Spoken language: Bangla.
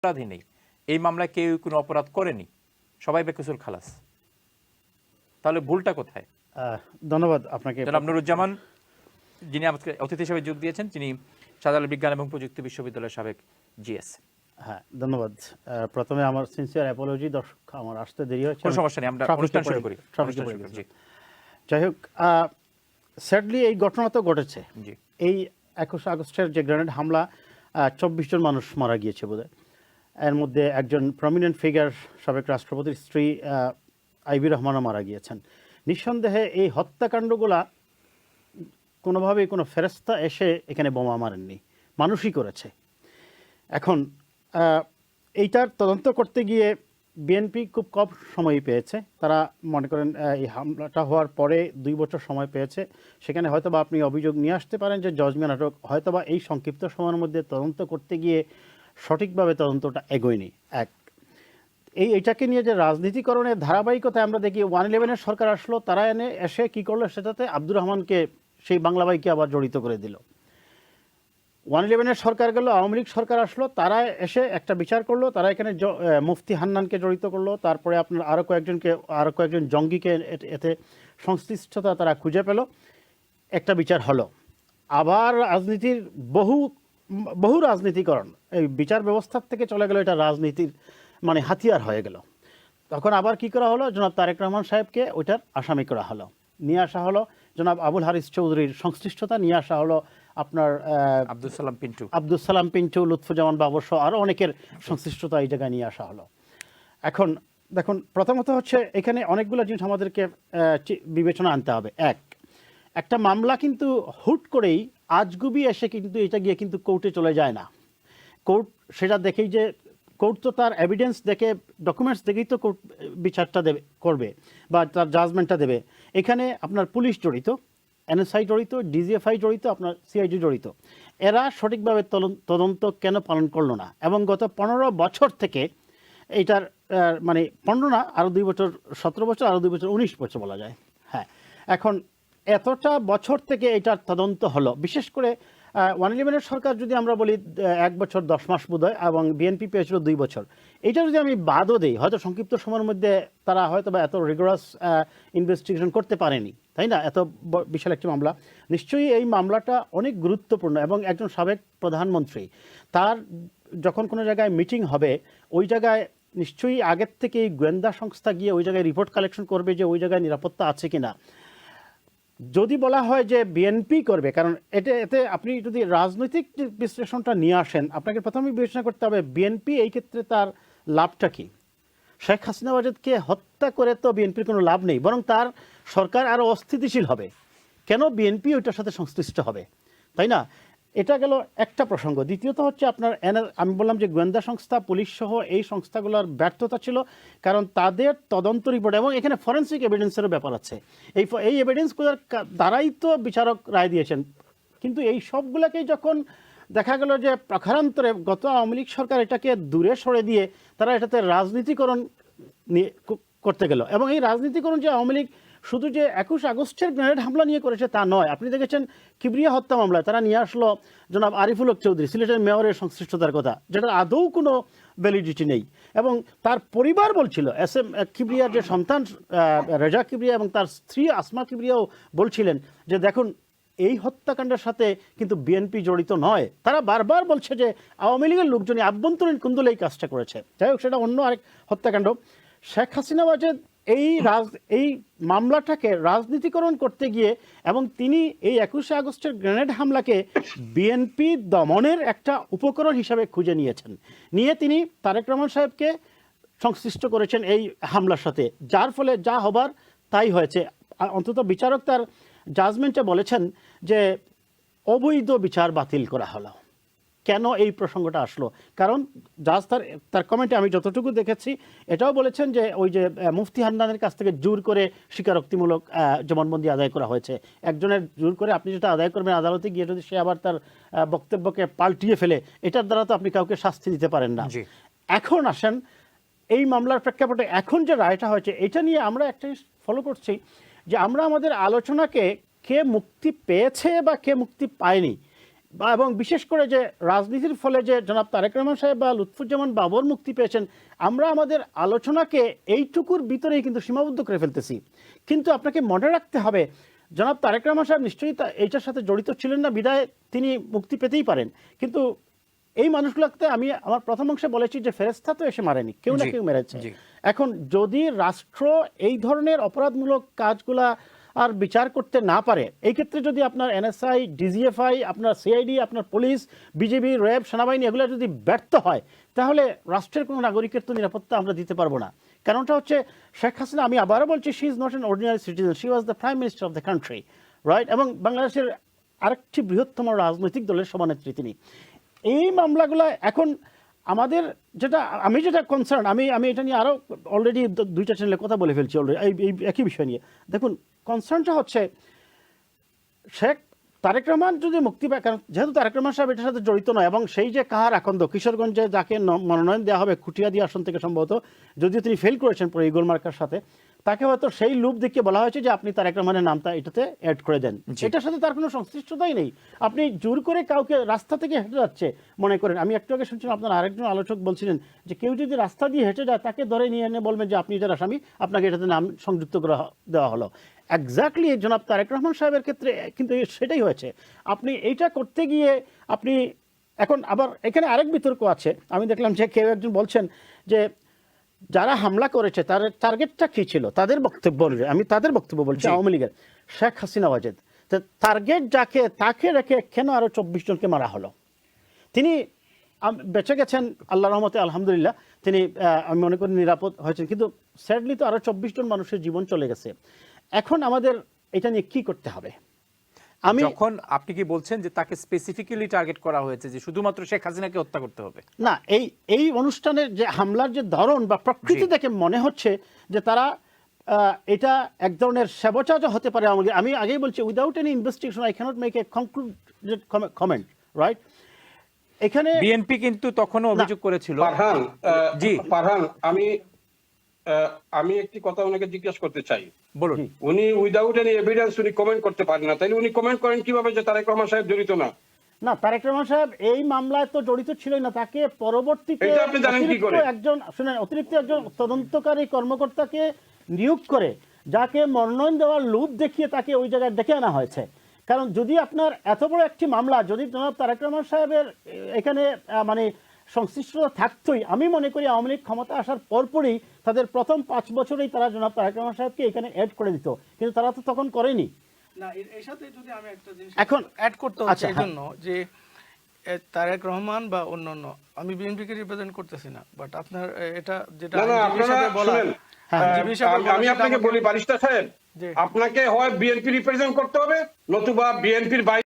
অপরাধী নেই। এই মামলায় কেউ কোনো অপরাধ করেনি। সবাই বেকসুর খালাস। তাহলে ভুলটা কোথায়? ধন্যবাদ আপনাকে। জনাব নুরুজ্জামান যিনি আমাকে অতিথি হিসেবে যোগ দিয়েছেন তিনি শাহজালাল বিজ্ঞান এবং প্রযুক্তি বিশ্ববিদ্যালয়ের সাবেক জিএস। হ্যাঁ ধন্যবাদ। প্রথমে আমার সিনসিয়ার অ্যাপোলজি দর্শক আমার আসতে দেরি হয়েছে কোনো সমস্যা নেই আমরা অনুষ্ঠান শুরু করি। যাই হোক স্যাডলি এই ঘটনা তো ঘটেছে। এই একুশে আগস্টের যে গ্রেনেড হামলা চব্বিশ জন মানুষ মারা গিয়েছে বোধহয়। এর মধ্যে একজন প্রমিনেন্ট ফিগার সাবেক রাষ্ট্রপতির স্ত্রী আইবি রহমানও মারা গিয়েছেন। নিঃসন্দেহে এই হত্যাকাণ্ডগুলা কোনোভাবেই কোনো ফেরস্তা এসে এখানে বোমা মারেননি। মানুষই করেছে। এখন এইটার তদন্ত করতে গিয়ে বিএনপি খুব কম সময় পেয়েছে। তারা মনে করেন এই হামলাটা হওয়ার পরে দুই বছর সময় পেয়েছে। সেখানে হয়তোবা আপনি অভিযোগ নিয়ে আসতে পারেন যে জজমে নাটক হয়তোবা এই সংক্ষিপ্ত সময়ের মধ্যে তদন্ত করতে গিয়ে সঠিকভাবে তদন্তটা এগোয়নি। এক, এই এটাকে নিয়ে যে রাজনীতিকরণের ধারাবাহিকতা আমরা দেখি, ওয়ান ইলেভেনের সরকার আসলো, তারা এনে এসে কি করল সেটাতে আব্দুর রহমানকে সেই বাংলা বাইকে আবার জড়িত করে দিল। ওয়ান ইলেভেনের সরকার গেল, আওয়ামী লীগ সরকার আসলো, তারা এসে একটা বিচার করল, তারা এখানে মুফতি হান্নানকে জড়িত করল, তারপরে আপনার আরও কয়েকজনকে আরও কয়েকজন জঙ্গিকে এতে সংশ্লিষ্টতা তারা খুঁজে পেল, একটা বিচার হলো। আবার রাজনীতির বহু বহু রাজনীতিকরণ। এই বিচার ব্যবস্থার থেকে চলে গেল এটা রাজনীতির মানে হাতিয়ার হয়ে গেল। তখন আবার কি করা হলো? জনাব তারেক রহমান সাহেবকে ওইটার আসামি করা হলো। নিয়ে আসা হলো জনাব আবুল হারিস চৌধুরীর সংশ্লিষ্টতা। নিয়ে আসা হলো আপনার আব্দুল সালাম পিন্টু। আব্দুল সালাম পিন্টু লুৎফুজ্জামান বাবর সহ আরও অনেকের সংশ্লিষ্টতা এই জায়গায় নিয়ে আসা হলো। এখন দেখুন প্রথমত হচ্ছে এখানে অনেকগুলো জিনিস আমাদেরকে বিবেচনা আনতে হবে। এক একটা মামলা কিন্তু হুট করেই আজগুবি এসে কিন্তু এটা গিয়ে কিন্তু কোর্টে চলে যায় না। কোর্ট সেটা দেখেই যে কোর্ট তো তার এভিডেন্স দেখে ডকুমেন্টস দেখেই তো কোর্ট বিচারটা দেবে করবে বা তার জাজমেন্টটা দেবে। এখানে আপনার পুলিশ জড়িত এনএসআই জড়িত ডিজিএফআই জড়িত আপনার সিআইডি জড়িত। এরা সঠিকভাবে তদন্ত কেন পালন করল না? এবং গত পনেরো বছর থেকে এইটার আহ, মানে পনেরো না আরও দুই বছর সতেরো বছর আরও দুই বছর উনিশ বছর বলা যায়। হ্যাঁ এখন এতটা বছর থেকে এটার তদন্ত হলো। বিশেষ করে ওয়ান ইলেভেনের সরকার যদি আমরা বলি এক বছর দশ মাস বোধহয়, এবং বিএনপি পেয়েছিল দুই বছর। এটা যদি আমি বাদও দিই, হয়তো সংক্ষিপ্ত সময়ের মধ্যে তারা হয়তো বা এত রিগোরাস ইনভেস্টিগেশন করতে পারেনি, তাই না? এত বিশাল একটি মামলা। নিশ্চয়ই এই মামলাটা অনেক গুরুত্বপূর্ণ, এবং একজন সাবেক প্রধানমন্ত্রী, তার যখন কোনো জায়গায় মিটিং হবে, ওই জায়গায় নিশ্চয়ই আগের থেকে এই গোয়েন্দা সংস্থা গিয়ে ওই জায়গায় রিপোর্ট কালেকশন করবে যে ওই জায়গায় নিরাপত্তা আছে কিনা। যদি বলা হয় যে বিএনপি করবে, কারণ এটা এতে আপনি যদি রাজনৈতিক বিশ্লেষণটা নিয়ে আসেন, আপনাকে প্রথমেই বিবেচনা করতে হবে বিএনপি এই ক্ষেত্রে তার লাভটা কি। শেখ হাসিনা ওয়াজেদকে হত্যা করে তো বিএনপির কোনো লাভ নেই, বরং তার সরকার আরও অস্থিতিশীল হবে। কেন বিএনপি ওইটার সাথে সংশ্লিষ্ট হবে? তাই না? এটা গেল একটা প্রসঙ্গ। দ্বিতীয়ত হচ্ছে আপনার এনআর আমি বললাম যে গোয়েন্দা সংস্থা, পুলিশ সহ এই সংস্থাগুলোর ব্যর্থতা ছিল কারণ তাদের তদন্ত রিপোর্ট এবং এখানে ফরেন্সিক এভিডেন্সেরও ব্যাপার আছে। এই এই এভিডেন্সগুলোর দ্বারাই তো বিচারক রায় দিয়েছেন। কিন্তু এই সবগুলোকেই যখন দেখা গেল যে প্রখারান্তরে গত আওয়ামী লীগ সরকার এটাকে দূরে সরে দিয়ে তারা এটাতে রাজনীতিকরণ নিয়ে করতে গেল এবং এই রাজনীতিকরণ যে আওয়ামী লীগ শুধু যে একুশ আগস্টের গ্রেনেড হামলা নিয়ে করেছে তা নয়, আপনি দেখেছেন কিবরিয়া হত্যা মামলায় তারা নিয়ে আসলো জনাব আরিফুল হক চৌধুরী, সিলেটের মেয়রের সংশ্লিষ্টতার কথা, যেটা আদৌ কোনো ভ্যালিডিটি নেই। এবং তার পরিবার বলছিল, এস এম কিবরিয়ার যে সন্তান রেজা কিবরিয়া এবং তার স্ত্রী আসমা কিবরিয়াও বলছিলেন যে, দেখুন, এই হত্যাকাণ্ডের সাথে কিন্তু বিএনপি জড়িত নয়। তারা বারবার বলছে যে, আওয়ামী লীগের লোকজনই আভ্যন্তরীণ কুন্দলে এই কাজটা করেছে। যাই হোক, সেটা অন্য আরেক হত্যাকাণ্ড। শেখ হাসিনা ওয়াজেদ এই রাজ, এই মামলাটাকে রাজনীতিকরণ করতে গিয়ে এবং তিনি এই একুশে আগস্টের গ্রেনেড হামলাকে বিএনপি দমনের একটা উপকরণ হিসাবে খুঁজে নিয়েছেন। নিয়ে তিনি তারেক রহমান সাহেবকে সংশ্লিষ্ট করেছেন এই হামলার সাথে। যার ফলে যা হবার তাই হয়েছে। অন্তত বিচারক তার জাজমেন্টে বলেছেন যে অবৈধ বিচার বাতিল করা হলো। কেন এই প্রসঙ্গটা আসলো? কারণ জাজ তার তার কমেন্টে আমি যতটুকু দেখেছি এটাও বলেছেন যে ওই যে মুফতি হান্নানের কাছ থেকে জোর করে স্বীকারোক্তিমূলক জবানবন্দি আদায় করা হয়েছে। একজনের জোর করে আপনি যেটা আদায় করবেন আদালতে গিয়ে যদি সে আবার তার বক্তব্যকে পাল্টিয়ে ফেলে এটার দ্বারা তো আপনি কাউকে শাস্তি দিতে পারেন না। এখন আসেন এই মামলার প্রেক্ষাপটে এখন যে রায়টা হয়েছে এটা নিয়ে আমরা একটা ফলো করছি যে আমরা আমাদের আলোচনাকে কে মুক্তি পেয়েছে বা কে মুক্তি পায়নি। এবং বিশেষ করে যে রাজনীতির ফলে যে জনাব তারেক রহমান সাহেব বা লুৎফুজ্জামান বাবর মুক্তি পেয়েছেন আমরা আমাদের আলোচনাকে এইটুকুর ভিতরেই কিন্তু সীমাবদ্ধ করে ফেলতেছি। কিন্তু আপনাকে মনে রাখতে হবে জনাব তারেক রহমান সাহেব নিশ্চয়ই এইটার সাথে জড়িত ছিলেন না বিদায় তিনি মুক্তি পেতেই পারেন। কিন্তু এই মানুষগুলোকে আমি আমার প্রথম অংশে বলেছি যে ফেরেস্তা তো এসে মারেনি কেউ না কেউ মেরেছে। এখন যদি রাষ্ট্র এই ধরনের অপরাধমূলক কাজগুলা আর বিচার করতে না পারে, এই ক্ষেত্রে যদি আপনার এনএসআই, ডিজিএফআই, আপনার সিআইডি, আপনার পুলিশ বিজেপি র্যাব, সেনাবাহিনী এগুলো যদি ব্যর্থ হয়, তাহলে রাষ্ট্রের কোনো নাগরিকের তো নিরাপত্তা আমরা দিতে পারব না। কারণটা হচ্ছে, শেখ হাসিনা, আমি আবারও বলছি she is not an ordinary citizen she was the prime minister of the country right এবং বাংলাদেশের আরেকটি বৃহত্তম রাজনৈতিক দলের সভানেত্রী তিনি। এই মামলাগুলো এখন আমাদের যেটা, আমি যেটা কনসার্ন আমি আমি এটা নিয়ে আরও অলরেডি দুইটা চ্যানেলে কথা বলে ফেলছি অলরেডি এই একই বিষয় নিয়ে। দেখুন কনসার্নটা হচ্ছে শেখ তারেক রহমান যদি মুক্তি পায় কারণ যেহেতু তারেক রহমান সাহেব এটার সাথে জড়িত নয় এবং সেই যে কাহার আকন্দ কিশোরগঞ্জে যাকে মনোনয়ন দেওয়া হবে খুটিয়াদি আসন থেকে সম্ভবত যদিও তিনি ফেল করেছেন পরে ইগল মার্কার সাথে তাকে হয়তো সেই লুপ দেখিয়ে বলা হয়েছে যে আপনি তারেক রহমানের নামটা এটাতে অ্যাড করে দেন। এটার সাথে তার কোনো সংশ্লিষ্টতাই নেই। আপনি জোর করে কাউকে রাস্তা থেকে হেঁটে যাচ্ছে মনে করেন। আমি একটু আগে শুনছিলাম আপনার আরেকজন আলোচক বলছিলেন যে কেউ যদি রাস্তা দিয়ে হেঁটে যায় তাকে ধরে নিয়ে এনে বলবেন যে আপনি এটার আসামি আপনাকে এটাতে নাম সংযুক্ত করা দেওয়া হলো। এক্স্যাক্টলি জনাব তারেক রহমান সাহেবের ক্ষেত্রে কিন্তু সেটাই হয়েছে। আপনি এইটা করতে গিয়ে আপনি এখন আবার এখানে আরেক বিতর্ক আছে। আমি দেখলাম যে কেউ একজন বলছেন যে যারা হামলা করেছে তার টার্গেটটা কি ছিল? তাদের বক্তব্য আমি তাদের বক্তব্য বলছি আওয়ামী লীগের। শেখ হাসিনা ওয়াজেদ। টার্গেট যাকে তাকে রেখে কেন আরও চব্বিশ জনকে মারা হলো? তিনি বেঁচে গেছেন আল্লাহ রহমতে আলহামদুলিল্লাহ। তিনি আমি মনে করি নিরাপদ হয়েছেন। কিন্তু স্যাডলি তো আরও চব্বিশ জন মানুষের জীবন চলে গেছে। এখন আমাদের এটা নিয়ে কি করতে হবে? আমি যখন আপনি কি বলছেন যে তাকে স্পেসিফিক্যালি টার্গেট করা হয়েছে যে শুধুমাত্র শেখ হাসিনাকে হত্যা করতে হবে? না এই এই অনুষ্ঠানের যে হামলার যে ধরন বা প্রকৃতি দেখে মনে হচ্ছে যে তারা আহ, এটা এক ধরনের সেবচাজ হতে পারে আমাকে আমি আগেই বলছি without any investigation I can't make a concluded comment right এখানে বিএনপি কিন্তু তখনও অভিযোগ করেছিল। পারহান জি। পারহান আমি আমি একটি কথা ওনাকে জিজ্ঞেস করতে চাই। বলুন। উনি উইদাউট এনি এভিডেন্স উনি কমেন্ট করতে পারেন না। তাইলে উনি কমেন্ট করেন কীভাবে যে তারেক রহমান সাহেব জড়িত না? না তারেক রহমান সাহেব এই মামলায় তো জড়িত ছিলই না। তাকে পরবর্তীতে এটা আপনি জানেন কি অতিরিক্ত করে? একজন শুনেন অতিরিক্ত একজন তদন্তকারী কর্মকর্তাকে নিয়োগ করে যাকে মনোনয়ন দেওয়ার লোভ দেখিয়ে তাকে ওই জায়গায় ডেকে আনা হয়েছে। কারণ যদি আপনার এত বড় একটি মামলা যদি জনাব তারেক রহমান সাহেবের এখানে মানে সংশ্লিষ্টতা থাকতোই। আমি মনে করি আওয়ামী লীগ ক্ষমতা আসার পরপরই তাদের প্রথম পাঁচ বছরেই তারা জনাব তারেক রহমান সাহেবকে এখানে অ্যাড করে দিত। কিন্তু তারা তো তখন করেনি। না এর- এর সাথে যদি আমি একটা জিনিস এখন- অ্যাড করতে আচ্ছা, হচ্ছে এই হ্যাঁ। জন্য যে তারেক রহমান বা অন্যান্য আমি বিএনপিকে রিপ্রেজেন্ট করতেছি না বাট আপনার এটা যেটা আমি- সেটা আপনাকে বলি সাহেব আপনাকে হয় বিএনপি রিপ্রেজেন্ট করতে হবে নতুবা বিএনপির বাইরে